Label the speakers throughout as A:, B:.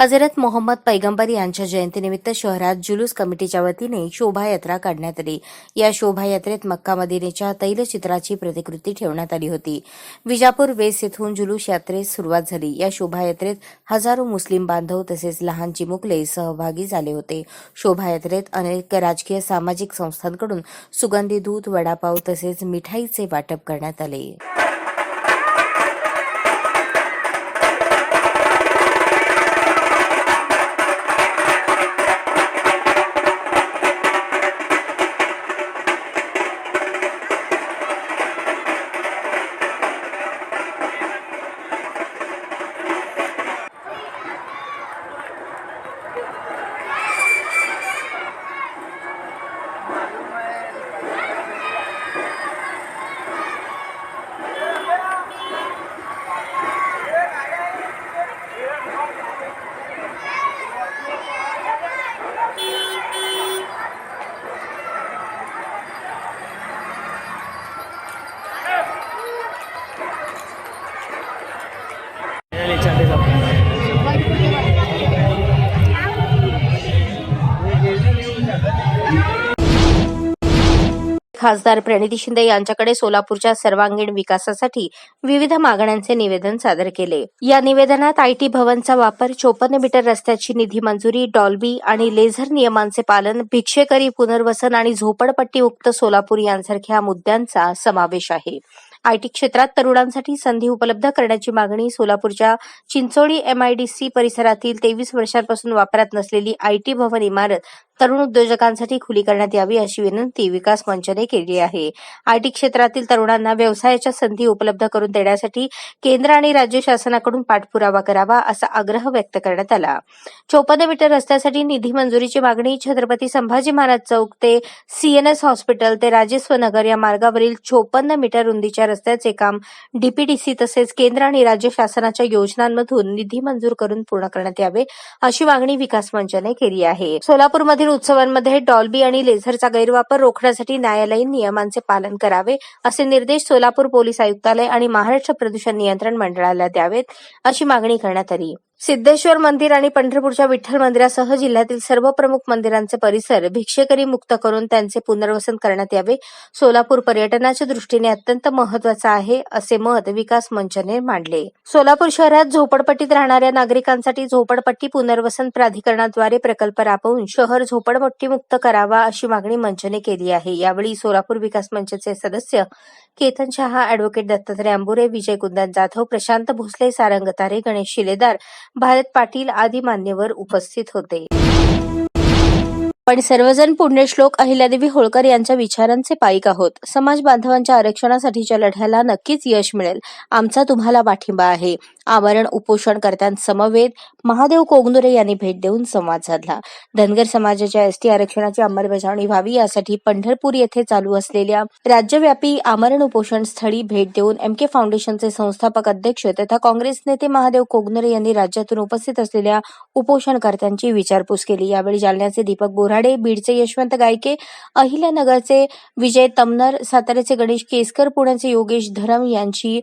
A: हजरत मोहम्मद पैगंबर यांच्या जयंतीनिमित्त शहरात जुलूस कमिटीच्या वतीने शोभायात्रा काढण्यात आली या शोभायात्रेत मक्का मदिनेच्या तैलचित्राची प्रतिकृती ठेवण्यात आली होती विजापूर वेस येथून जुलूस यात्रेस सुरुवात झाली या शोभायात्रेत हजारो मुस्लिम बांधव तसेच लहान चिमुकले सहभागी झाले होते शोभायात्रेत अनेक राजकीय सामाजिक संस्थांकडून सुगंधी दूध वडापाव तसेच मिठाईचे वाटप करण्यात आले खासदार प्रणिती शिंदे यांच्याकडे सोलापूरच्या सर्वांगीण विकासासाठी विविध मागण्यांचे निवेदन सादर केले या निवेदनात आयटी भवनचा वापर चोपन्न मीटर रस्त्याची निधी मंजुरी डॉल्बी आणि लेझर नियमांचे पालन भिक्षेकरी पुनर्वसन आणि झोपडपट्टी मुक्त सोलापूर यांसारख्या मुद्द्यांचा समावेश आहे आयटी क्षेत्रात तरुणांसाठी संधी उपलब्ध करण्याची मागणी सोलापूरच्या चिंचोळी एमआयडीसी परिसरातील तेवीस वर्षांपासून वापरात नसलेली आयटी भवन इमारत तरुण उद्योजकांसाठी खुली करण्यात यावी अशी विनंती विकास मंचने केली आहे आयटी क्षेत्रातील तरुणांना व्यवसायाच्या संधी उपलब्ध करून देण्यासाठी केंद्र आणि राज्य शासनाकडून पाठपुरावा करावा असा आग्रह व्यक्त करण्यात आला चोपन्न मीटर रस्त्यासाठी निधी मंजुरीची मागणी छत्रपती संभाजी महाराज चौक ते सीएनएस हॉस्पिटल ते राजस्व नगर या मार्गावरील चोपन्न मीटर रुंदीच्या रस्त्याचे काम डीपीडीसी तसेच केंद्र आणि राज्य शासनाच्या योजनांमधून निधी मंजूर करून पूर्ण करण्यात यावे अशी मागणी विकास मंचाने केली आहे सोलापूरमधील उत्सवांमध्ये डॉल्बी आणि लेझरचा गैरवापर रोखण्यासाठी न्यायालयीन नियमांचे पालन करावे असे निर्देश सोलापूर पोलीस आयुक्तालय आणि महाराष्ट्र प्रदूषण नियंत्रण मंडळाला द्यावेत अशी मागणी करण्यात आली सिद्धेश्वर मंदिर आणि पंढरपूरच्या विठ्ठल मंदिरासह जिल्ह्यातील सर्व प्रमुख मंदिरांचे परिसर भिक्षेकरी मुक्त करून त्यांचे पुनर्वसन करण्यात यावे सोलापूर पर्यटनाच्या दृष्टीने अत्यंत महत्वाचा आहे असे मत विकास मंचने मांडले सोलापूर शहरात झोपडपट्टीत राहणाऱ्या नागरिकांसाठी झोपडपट्टी पुनर्वसन प्राधिकरणाद्वारे प्रकल्प राबवून शहर झोपडपट्टी मुक्त करावा अशी मागणी मंचने केली आहे यावेळी सोलापूर विकास मंचचे सदस्य केतन शहा अॅडव्होकेट दत्तात्रय अंबुरे विजय कुंदन जाधव प्रशांत भोसले सारंग तारे गणेश शिलेदार भारत पाटील आदी मान्यवर उपस्थित होते पण सर्वजण पुण्यश्लोक अहिल्यादेवी होळकर यांच्या विचारांचे पायिक आहोत समाज बांधवांच्या आरक्षणासाठीच्या लढ्याला नक्कीच यश मिळेल आमचा तुम्हाला पाठिंबा आहे आमरण उपोषणकर्त्यांसमवेत महादेव कोगनुरे यांनी भेट देऊन संवाद साधला धनगर समाजाच्या एसटी आरक्षणाची अंमलबजावणी व्हावी यासाठी पंढरपूर येथे चालू असलेल्या राज्यव्यापी आमरण उपोषण स्थळी भेट देऊन एम के फाउंडेशनचे संस्थापक अध्यक्ष तथा काँग्रेस नेते महादेव कोगनुरे यांनी राज्यातून उपस्थित असलेल्या उपोषणकर्त्यांची विचारपूस केली यावेळी जालन्याचे दीपक बोरा बीडचे यशवंत गायके अहिल्यानगरचे विजय तमनर साताऱ्याचे गणेश केसकर पुण्याचे योगेश धरम यांची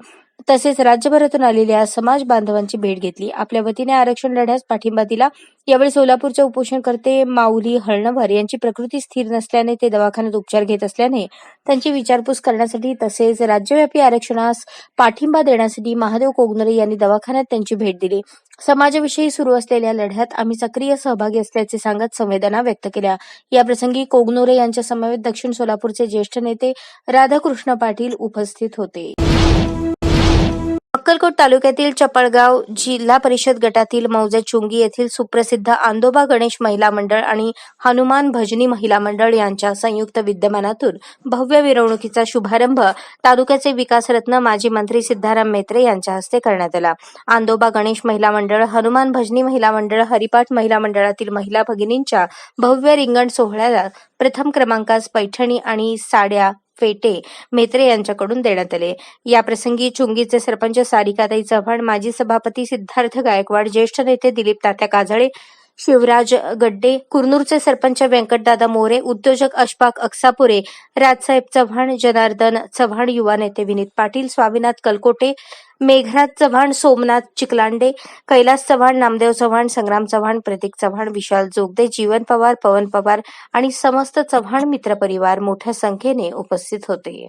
A: तसेच राज्यभरातून आलेल्या समाज बांधवांची भेट घेतली आपल्या वतीने आरक्षण लढ्यास पाठिंबा दिला यावेळी सोलापूरच्या उपोषणकर्ते माऊली हळणवर यांची प्रकृती स्थिर नसल्याने ते दवाखान्यात उपचार घेत असल्याने त्यांची विचारपूस करण्यासाठी तसेच राज्यव्यापी आरक्षणास पाठिंबा देण्यासाठी महादेव कोगनरे यांनी दवाखान्यात त्यांची भेट दिली समाजाविषयी सुरू असलेल्या लढ्यात आम्ही सक्रिय सहभागी असल्याचे सांगत संवेदना व्यक्त केल्या याप्रसंगी कोगनोरे यांच्या समवेत दक्षिण सोलापूरचे ज्येष्ठ नेते राधाकृष्ण पाटील उपस्थित होते अक्कलकोट तालुक्यातील चपळगाव जिल्हा परिषद गटातील मौजे चुंगी येथील सुप्रसिद्ध आंदोबा गणेश महिला मंडळ आणि हनुमान भजनी महिला मंडळ यांच्या संयुक्त विद्यमानातून भव्य मिरवणुकीचा शुभारंभ तालुक्याचे विकासरत्न माजी मंत्री सिद्धाराम मेत्रे यांच्या हस्ते करण्यात आला आंदोबा गणेश महिला मंडळ हनुमान भजनी महिला मंडळ हरिपाठ महिला मंडळातील महिला भगिनींच्या भव्य रिंगण सोहळ्याला प्रथम क्रमांकास पैठणी आणि साड्या फेटे मेत्रे यांच्याकडून देण्यात आले याप्रसंगी चुंगीचे सरपंच सारिकाताई चव्हाण माजी सभापती सिद्धार्थ गायकवाड ज्येष्ठ नेते दिलीप तात्या काजळे शिवराज गड्डे कुरनूरचे सरपंच व्यंकटदादा मोरे उद्योजक अशफाक अक्सापुरे राजसाहेब चव्हाण जनार्दन चव्हाण युवा नेते विनीत पाटील स्वामीनाथ कलकोटे मेघराज चव्हाण सोमनाथ चिकलांडे कैलास चव्हाण नामदेव चव्हाण संग्राम चव्हाण प्रतीक चव्हाण विशाल जोगदे जीवन पवार पवन पवार आणि समस्त चव्हाण मित्रपरिवार मोठ्या संख्येने उपस्थित होते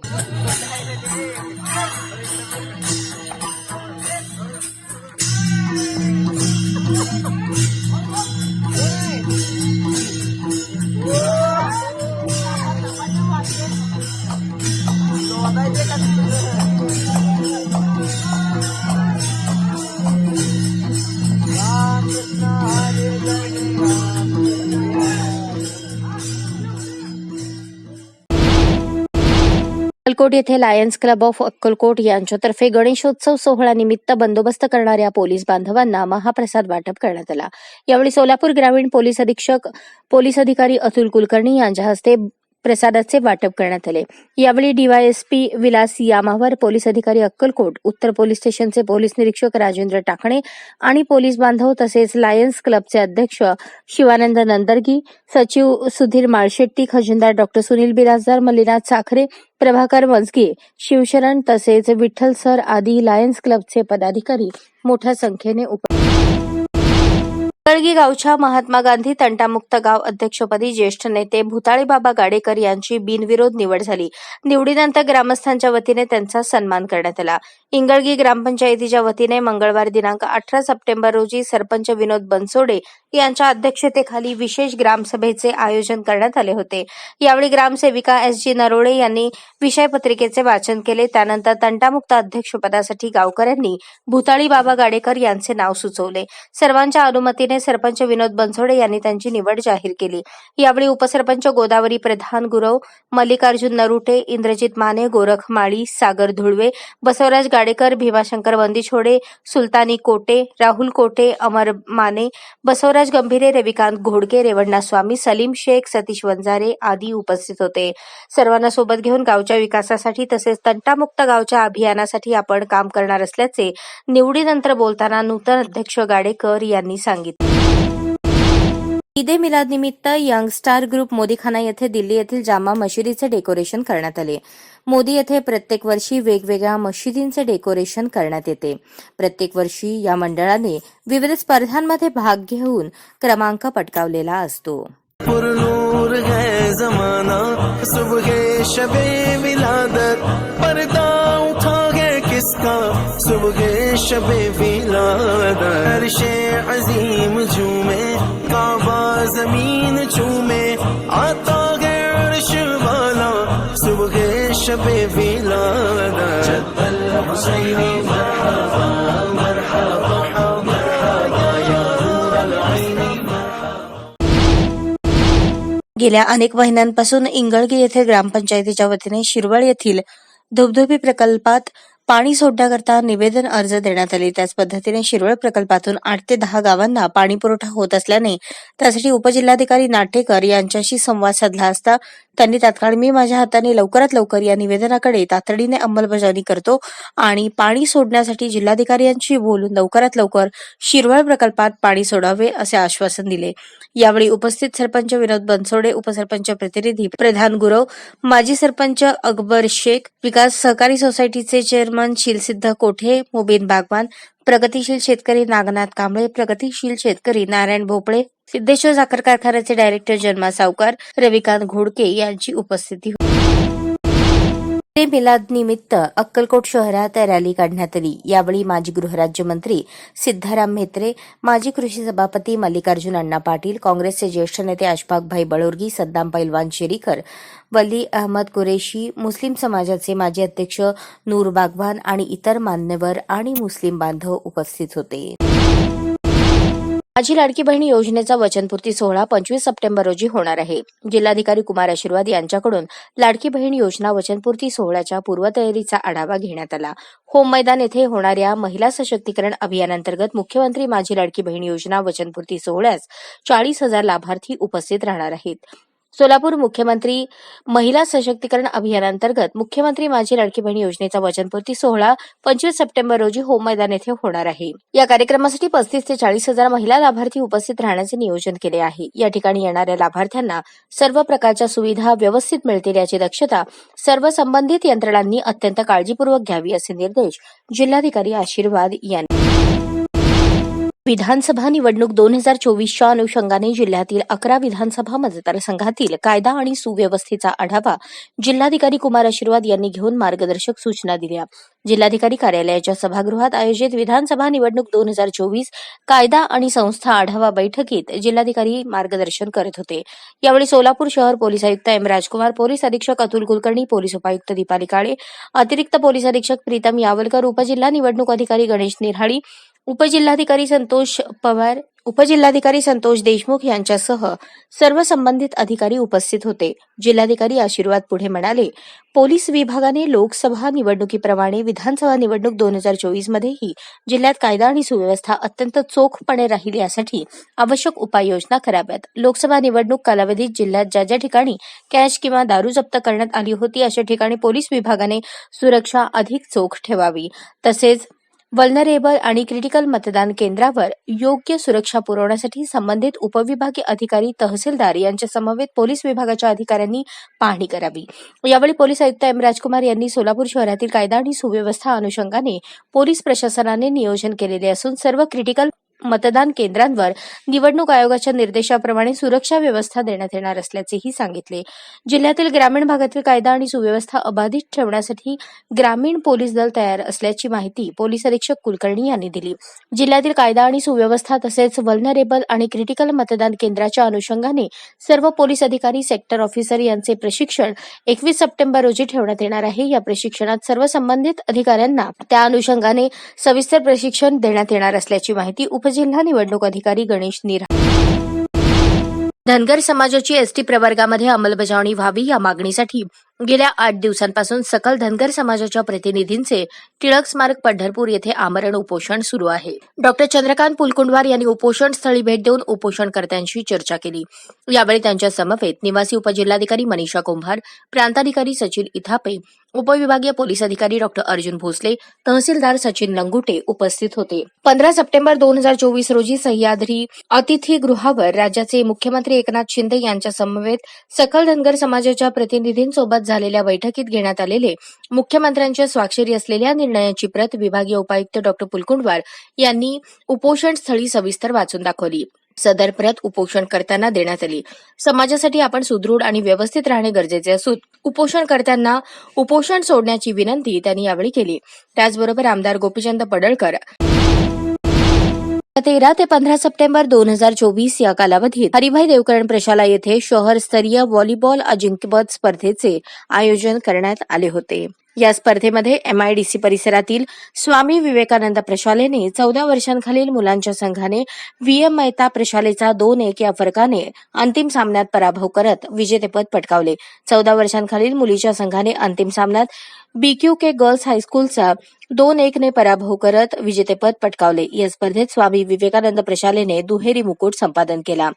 A: अक्कलकोट येथे लायन्स क्लब ऑफ अक्कलकोट यांच्यातर्फे गणेशोत्सव सोहळ्यानिमित्त बंदोबस्त करणाऱ्या पोलीस बांधवांना महाप्रसाद वाटप करण्यात आला यावेळी सोलापूर ग्रामीण पोलीस अधीक्षक पोलीस अधिकारी अतुल कुलकर्णी यांच्या हस्ते प्रसादाचे वाटप करण्यात आले यावेळी डीवायएसपी विलास यामावर पोलीस अधिकारी अक्कलकोट उत्तर पोलीस स्टेशनचे पोलीस निरीक्षक राजेंद्र टाकणे आणि पोलीस बांधव तसेच लायन्स क्लबचे अध्यक्ष शिवानंद नंदरगी सचिव सुधीर माळशेट्टी खजिनदार डॉक्टर सुनील बिराजदार मल्लीनाथ साखरे प्रभाकर वंजगी शिवशरण तसेच विठ्ठल सर आदी लायन्स क्लबचे पदाधिकारी मोठ्या संख्येने उपस्थित कळगी गावच्या महात्मा गांधी तंटामुक्त गाव अध्यक्षपदी ज्येष्ठ नेते भूताळीबाबा गाडेकर यांची बिनविरोध निवड झाली निवडीनंतर ग्रामस्थांच्या वतीने त्यांचा सन्मान करण्यात आला इंगळगी ग्रामपंचायतीच्या वतीने मंगळवार दिनांक अठरा सप्टेंबर रोजी सरपंच विनोद बनसोडे यांच्या अध्यक्षतेखाली विशेष ग्रामसभेचे आयोजन करण्यात आले होते यावेळी ग्रामसेविका एस जी नरोडे यांनी पत्रिकेचे वाचन केले त्यानंतर तंटामुक्त अध्यक्षपदासाठी गावकऱ्यांनी बाबा गाडेकर यांचे नाव सुचवले सर्वांच्या अनुमतीने सरपंच विनोद बनसोडे यांनी त्यांची निवड जाहीर केली यावेळी उपसरपंच गोदावरी प्रधान गुरव मल्लिकार्जुन नरुटे इंद्रजित माने गोरख माळी सागर धुळवे बसवराज गाडेकर भीमाशंकर बंदिछोडे सुलतानी कोटे राहुल कोटे अमर माने बसवराज गंभीरे रविकांत घोडके रेवण्णा स्वामी सलीम शेख सतीश वंजारे आदी उपस्थित होते सर्वांना सोबत घेऊन गावच्या विकासासाठी तसेच तंटामुक्त गावच्या अभियानासाठी आपण काम करणार असल्याचे निवडीनंतर बोलताना नूतन अध्यक्ष गाडेकर यांनी सांगितले ईद ए मिलाद निमित्त यंग स्टार ग्रुप मोदीखाना येथे दिल्ली येथील जामा मशिदीचे डेकोरेशन करण्यात आले मोदी येथे प्रत्येक वर्षी वेगवेगळ्या मशिदींचे डेकोरेशन करण्यात येते प्रत्येक वर्षी या मंडळाने विविध स्पर्धांमध्ये भाग घेऊन क्रमांक पटकावलेला असतो जमाना जिसका सुबह शब अरशे अजीम झूमे काबा जमीन झूमे आता है अर्श वाला सुबह शबे विलादर्श गेल्या अनेक महिन्यांपासून इंगळगी येथे ग्रामपंचायतीच्या वतीने शिरवळ येथील धुबधुबी प्रकल्पात पाणी सोडण्याकरता निवेदन अर्ज देण्यात आले त्याच पद्धतीने शिरोळ प्रकल्पातून आठ ते दहा गावांना पाणी पुरवठा होत असल्याने त्यासाठी उपजिल्हाधिकारी नाटेकर यांच्याशी संवाद साधला असता त्यांनी तात्काळ मी माझ्या हाताने लवकरात लवकर या निवेदनाकडे तातडीने अंमलबजावणी करतो आणि पाणी सोडण्यासाठी जिल्हाधिकाऱ्यांशी बोलून लवकरात लवकर शिरवळ प्रकल्पात पाणी सोडावे असे आश्वासन दिले यावेळी उपस्थित सरपंच विनोद बनसोडे उपसरपंच प्रतिनिधी प्रधान गुरव माजी सरपंच अकबर शेख विकास सहकारी सोसायटीचे चेअरमन सन्मानशील सिद्ध कोठे मुबीन बागवान प्रगतीशील शेतकरी नागनाथ कांबळे प्रगतीशील शेतकरी नारायण भोपळे सिद्धेश्वर साखर कारखान्याचे डायरेक्टर जन्मा सावकार रविकांत घोडके यांची उपस्थिती होती ते मिलादनिमित्त अक्कलकोट शहरात रॅली काढण्यात आली यावेळी माजी गृहराज्यमंत्री सिद्धाराम म्हेत्रे माजी कृषी सभापती मल्लिकार्जुन अण्णा पाटील काँग्रेसचे ज्येष्ठ नेते अशफाकभाई बळोरगी सद्दाम पैलवान शेरीकर वली अहमद कुरेशी मुस्लिम समाजाचे माजी अध्यक्ष नूर बागवान आणि इतर मान्यवर आणि मुस्लिम बांधव उपस्थित होते माझी लाडकी बहिणी योजनेचा वचनपूर्ती सोहळा पंचवीस सप्टेंबर रोजी होणार आहे जिल्हाधिकारी कुमार आशीर्वाद यांच्याकडून लाडकी बहीण योजना वचनपूर्ती सोहळ्याच्या पूर्वतयारीचा आढावा घेण्यात आला होम मैदान येथे होणाऱ्या महिला सशक्तीकरण अभियानांतर्गत मुख्यमंत्री माझी लाडकी बहीण योजना वचनपूर्ती सोहळ्यास चाळीस हजार लाभार्थी उपस्थित राहणार आहेत सोलापूर मुख्यमंत्री महिला सशक्तीकरण अभियानांतर्गत मुख्यमंत्री माझी लडकी बहीण योजनेचा वचनपूर्ती सोहळा पंचवीस सप्टेंबर रोजी होम मैदान येथे होणार आहे या कार्यक्रमासाठी पस्तीस ते चाळीस हजार महिला लाभार्थी उपस्थित राहण्याचे नियोजन केले आहे या ठिकाणी येणाऱ्या लाभार्थ्यांना सर्व प्रकारच्या सुविधा व्यवस्थित मिळतील याची दक्षता सर्व संबंधित यंत्रणांनी अत्यंत काळजीपूर्वक घ्यावी असे निर्देश जिल्हाधिकारी आशीर्वाद यांनी विधानसभा निवडणूक दोन हजार चोवीसच्या अनुषंगाने जिल्ह्यातील अकरा विधानसभा मतदारसंघातील कायदा आणि सुव्यवस्थेचा आढावा जिल्हाधिकारी कुमार आशीर्वाद यांनी घेऊन मार्गदर्शक सूचना दिल्या जिल्हाधिकारी कार्यालयाच्या सभागृहात आयोजित विधानसभा निवडणूक दोन हजार चोवीस कायदा आणि संस्था आढावा बैठकीत जिल्हाधिकारी मार्गदर्शन करत होते यावेळी सोलापूर शहर पोलीस आयुक्त एम राजकुमार पोलीस अधीक्षक अतुल कुलकर्णी पोलीस उपायुक्त दीपाली काळे अतिरिक्त पोलीस अधीक्षक प्रीतम यावलकर उपजिल्हा निवडणूक अधिकारी गणेश निरहाळी उपजिल्हाधिकारी संतोष पवार उपजिल्हाधिकारी संतोष देशमुख यांच्यासह सर्व संबंधित अधिकारी उपस्थित होते जिल्हाधिकारी आशीर्वाद पुढे म्हणाले पोलीस विभागाने लोकसभा निवडणुकीप्रमाणे विधानसभा निवडणूक दोन हजार चोवीस मध्येही जिल्ह्यात कायदा आणि सुव्यवस्था अत्यंत चोखपणे राहील यासाठी आवश्यक उपाययोजना कराव्यात लोकसभा निवडणूक कालावधीत जिल्ह्यात ज्या ज्या ठिकाणी कॅश किंवा दारू जप्त करण्यात आली होती अशा ठिकाणी पोलीस विभागाने सुरक्षा अधिक चोख ठेवावी तसेच वल्नरेबल आणि क्रिटिकल मतदान केंद्रावर योग्य सुरक्षा पुरवण्यासाठी संबंधित उपविभागीय अधिकारी तहसीलदार यांच्या समवेत पोलीस विभागाच्या अधिकाऱ्यांनी पाहणी करावी यावेळी पोलीस आयुक्त एम राजकुमार यांनी सोलापूर शहरातील कायदा आणि सुव्यवस्था अनुषंगाने पोलीस प्रशासनाने नियोजन केलेले असून सर्व क्रिटिकल मतदान केंद्रांवर निवडणूक आयोगाच्या निर्देशाप्रमाणे सुरक्षा व्यवस्था देण्यात येणार असल्याचेही सांगितले जिल्ह्यातील ग्रामीण भागातील कायदा आणि सुव्यवस्था अबाधित ठेवण्यासाठी ग्रामीण पोलीस दल तयार असल्याची माहिती पोलीस अधीक्षक कुलकर्णी यांनी दिली जिल्ह्यातील कायदा आणि सुव्यवस्था तसेच वल्नरेबल आणि क्रिटिकल मतदान केंद्राच्या अनुषंगाने सर्व पोलीस अधिकारी सेक्टर ऑफिसर यांचे प्रशिक्षण एकवीस सप्टेंबर रोजी ठेवण्यात येणार आहे या प्रशिक्षणात सर्व संबंधित अधिकाऱ्यांना त्या अनुषंगाने सविस्तर प्रशिक्षण देण्यात येणार असल्याची माहिती उप उपजिल्हा निवडणूक अधिकारी गणेश निरा धनगर समाजाची एसटी प्रवर्गामध्ये अंमलबजावणी व्हावी या मागणीसाठी गेल्या आठ दिवसांपासून सकल धनगर समाजाच्या प्रतिनिधींचे टिळक स्मारक पंढरपूर येथे आमरण उपोषण सुरू आहे डॉक्टर चंद्रकांत पुलकुंडवार यांनी उपोषण स्थळी भेट देऊन उपोषणकर्त्यांशी चर्चा केली यावेळी त्यांच्या समवेत निवासी उपजिल्हाधिकारी मनीषा कुंभार प्रांताधिकारी सचिन इथापे उपविभागीय पोलीस अधिकारी डॉक्टर अर्जुन भोसले तहसीलदार सचिन लंगुटे उपस्थित होते पंधरा सप्टेंबर दोन हजार चोवीस रोजी सह्याद्री अतिथीगृहावर राज्याचे मुख्यमंत्री एकनाथ शिंदे यांच्या समवेत सकल धनगर समाजाच्या प्रतिनिधींसोबत झालेल्या बैठकीत घेण्यात आलेले मुख्यमंत्र्यांच्या स्वाक्षरी असलेल्या निर्णयाची प्रत विभागीय उपायुक्त डॉक्टर पुलकुंडवार यांनी उपोषण स्थळी सविस्तर वाचून दाखवली सदर प्रत उपोषण करताना देण्यात आली समाजासाठी आपण सुदृढ आणि व्यवस्थित राहणे गरजेचे असून उपोषण करताना उपोषण सोडण्याची विनंती त्यांनी यावेळी केली त्याचबरोबर आमदार गोपीचंद पडळकर तेरा ते पंधरा सप्टेंबर दोन हजार चोवीस या कालावधीत हरिभाई देवकरण प्रशाला येथे शहरस्तरीय व्हॉलीबॉल अजिंक्यपद स्पर्धेचे आयोजन करण्यात आले होते या स्पर्धेमध्ये एमआयडीसी परिसरातील स्वामी विवेकानंद प्रशालेने चौदा वर्षांखालील मुलांच्या संघाने व्हीएम मेहता प्रशालेचा दोन एक या फरकाने अंतिम सामन्यात पराभव करत विजेतेपद पटकावले चौदा वर्षांखालील मुलीच्या संघाने अंतिम सामन्यात बीक्यू के गर्ल्स हायस्कूलचा दोन एकने पराभव करत विजेतेपद पटकावले या स्पर्धेत स्वामी विवेकानंद प्रशालेने दुहेरी मुकुट संपादन केला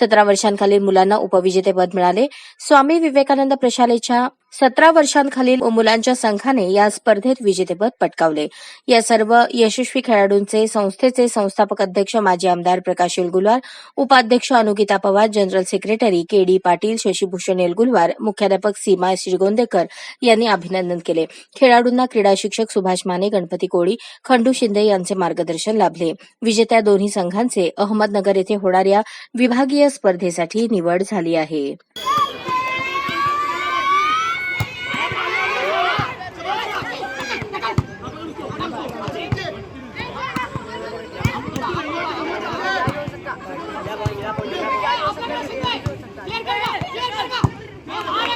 A: सतरा वर्षांखालील मुलांना उपविजेतेपद मिळाले स्वामी विवेकानंद प्रशालेच्या सतरा वर्षांखालील मुलांच्या संघाने या स्पर्धेत विजेतेपद पटकावले या सर्व यशस्वी खेळाडूंचे संस्थेचे संस्थापक अध्यक्ष माजी आमदार प्रकाश येलगुलवार उपाध्यक्ष Anukita Pawar general secretary K D Patil Shashibhushan Yelgulwar मुख्याध्यापक सीमा श्रीगोंदेकर यांनी अभिनंदन केले खेळाडूंना क्रीडा शिक्षक सुभाष माने गणपती कोळी खंडू शिंदे यांचे मार्गदर्शन लाभले विजेत्या दोन्ही संघांचे अहमदनगर येथे होणाऱ्या विभागीय स्पर्धेसाठी निवड झाली आहे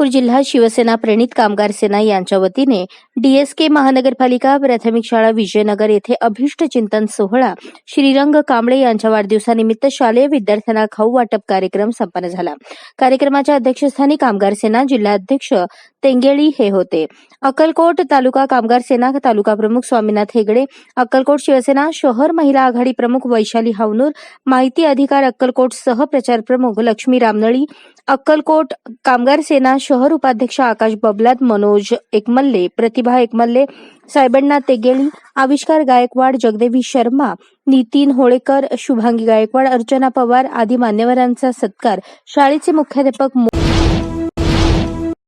A: नागपूर जिल्हा शिवसेना प्रणित कामगार सेना यांच्या वतीने डीएसके महानगरपालिका प्राथमिक शाळा विजयनगर येथे अभिष्ट चिंतन सोहळा श्रीरंग कांबळे यांच्या वाढदिवसानिमित्त शालेय विद्यार्थ्यांना खाऊ वाटप कार्यक्रम संपन्न झाला कार्यक्रमाच्या अध्यक्षस्थानी कामगार सेना जिल्हाध्यक्ष तेंगेळी हे होते अक्कलकोट तालुका कामगार सेना तालुका प्रमुख स्वामीनाथ हेगडे अक्कलकोट शिवसेना शहर महिला आघाडी प्रमुख वैशाली हावनूर माहिती अधिकार अक्कलकोट सहप्रचार प्रमुख लक्ष्मी रामनळी अक्कलकोट कामगार सेना शहर उपाध्यक्ष आकाश बबलात मनोज एकमल्ले प्रतिभा एकमल्ले सायबण्णा तेगेळी आविष्कार गायकवाड जगदेवी शर्मा नितीन होळेकर शुभांगी गायकवाड अर्चना पवार आदी मान्यवरांचा सत्कार शाळेचे मुख्याध्यापक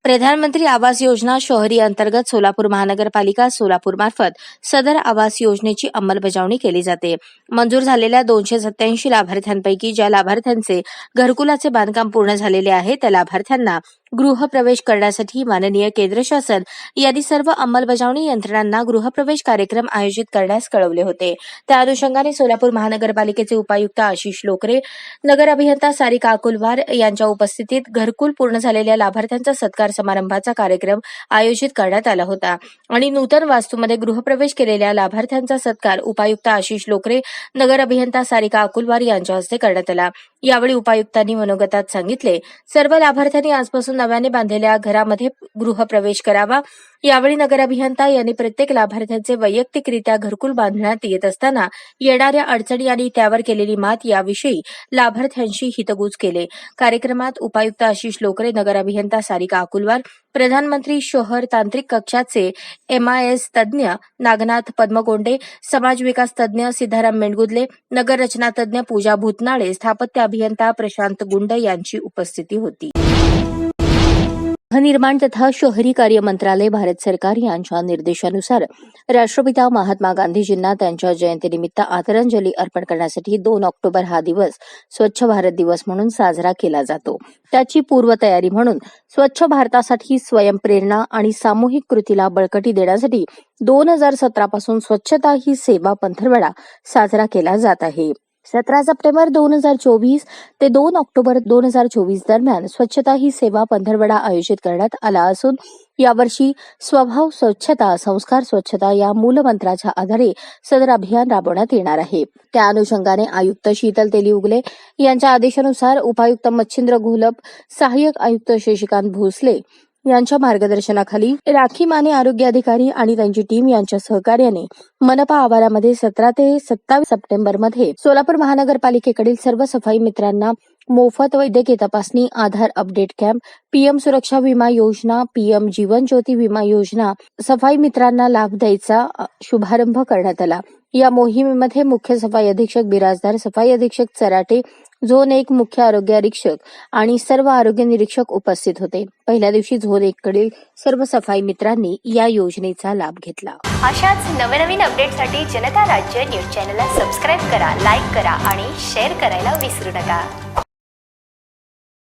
A: प्रधानमंत्री आवास योजना शहरी अंतर्गत सोलापूर महानगरपालिका सोलापूर मार्फत सदर आवास योजनेची अंमलबजावणी केली जाते मंजूर झालेल्या दोनशे सत्याऐंशी लाभार्थ्यांपैकी ज्या लाभार्थ्यांचे घरकुलाचे बांधकाम पूर्ण झालेले आहे त्या लाभार्थ्यांना गृहप्रवेश करण्यासाठी माननीय केंद्र शासन यांनी सर्व अंमलबजावणी यंत्रणांना गृहप्रवेश कार्यक्रम आयोजित करण्यास कळवले होते त्या अनुषंगाने सोलापूर महानगरपालिकेचे उपायुक्त आशिष लोकरे नगर अभियंता सारिका अकुलवार यांच्या उपस्थितीत घरकुल पूर्ण झालेल्या लाभार्थ्यांचा सत्कार समारंभाचा कार्यक्रम आयोजित करण्यात आला होता आणि नूतन वास्तूमध्ये गृहप्रवेश केलेल्या लाभार्थ्यांचा सत्कार उपायुक्त आशिष लोकरे नगर अभियंता सारिका अकुलवार यांच्या हस्ते करण्यात आला यावेळी उपायुक्तांनी मनोगतात सांगितले सर्व लाभार्थ्यांनी आजपासून नव्याने बांधलेल्या घरामध्ये गृहप्रवेश करावा यावेळी नगर अभियंता यांनी प्रत्येक लाभार्थ्यांचे वैयक्तिकरित्या घरकुल बांधण्यात येत असताना येणाऱ्या अडचणी आणि त्यावर केलेली मात याविषयी लाभार्थ्यांशी हितगुज केले कार्यक्रमात उपायुक्त आशिष लोकरे नगर अभियंता सारिका अकुलवार प्रधानमंत्री शोहर तांत्रिक कक्षाचे एमआयएस तज्ज्ञ नागनाथ पद्मगोंडे समाज विकास तज्ज्ञ सिद्धाराम मेंडगुदले नगररचना तज्ज्ञ पूजा भूतनाळे स्थापत्य अभियंता प्रशांत गुंड यांची उपस्थिती होती गृहनिर्माण तथा शहरी कार्य मंत्रालय भारत सरकार यांच्या निर्देशानुसार राष्ट्रपिता महात्मा गांधीजींना त्यांच्या जयंतीनिमित्त आदरांजली अर्पण करण्यासाठी दोन ऑक्टोबर हा दिवस स्वच्छ भारत दिवस म्हणून साजरा केला जातो त्याची पूर्वतयारी म्हणून स्वच्छ भारतासाठी स्वयंप्रेरणा आणि सामूहिक कृतीला बळकटी देण्यासाठी दोन हजार सतरापासून स्वच्छता ही सेवा पंथरवडा साजरा केला जात आहे सतरा सप्टेंबर दोन हजार चोवीस ते दोन ऑक्टोबर दोन हजार चोवीस दरम्यान स्वच्छता ही सेवा पंधरवडा आयोजित करण्यात आला असून यावर्षी स्वभाव स्वच्छता संस्कार स्वच्छता या मूलमंत्राच्या आधारे सदर अभियान राबवण्यात येणार आहे त्या अनुषंगाने आयुक्त शीतल तेली उगले यांच्या आदेशानुसार उपायुक्त मच्छिंद्र घोलप सहाय्यक आयुक्त शशिकांत भोसले यांच्या मार्गदर्शनाखाली राखी माने आरोग्य अधिकारी आणि त्यांची टीम यांच्या सहकार्याने मनपा आवारामध्ये सतरा ते सत्तावीस सप्टेंबर मध्ये सोलापूर महानगरपालिकेकडील सर्व सफाई मित्रांना मोफत वैद्यकीय तपासणी आधार अपडेट कॅम्प पीएम सुरक्षा विमा योजना पीएम जीवन ज्योती विमा योजना सफाई मित्रांना लाभ द्यायचा शुभारंभ करण्यात आला या मोहिमेमध्ये मुख्य सफाई अधीक्षक बिराजदार सफाई अधीक्षक चराटे झोन एक मुख्य आरोग्य निरीक्षक आणि सर्व आरोग्य निरीक्षक उपस्थित होते पहिल्या दिवशी झोन एक कडील सर्व सफाई मित्रांनी या योजनेचा लाभ घेतला अशाच नवनवीन अपडेटसाठी जनता राज्य न्यूज चॅनलला सबस्क्राईब करा लाईक करा आणि शेअर करायला विसरू नका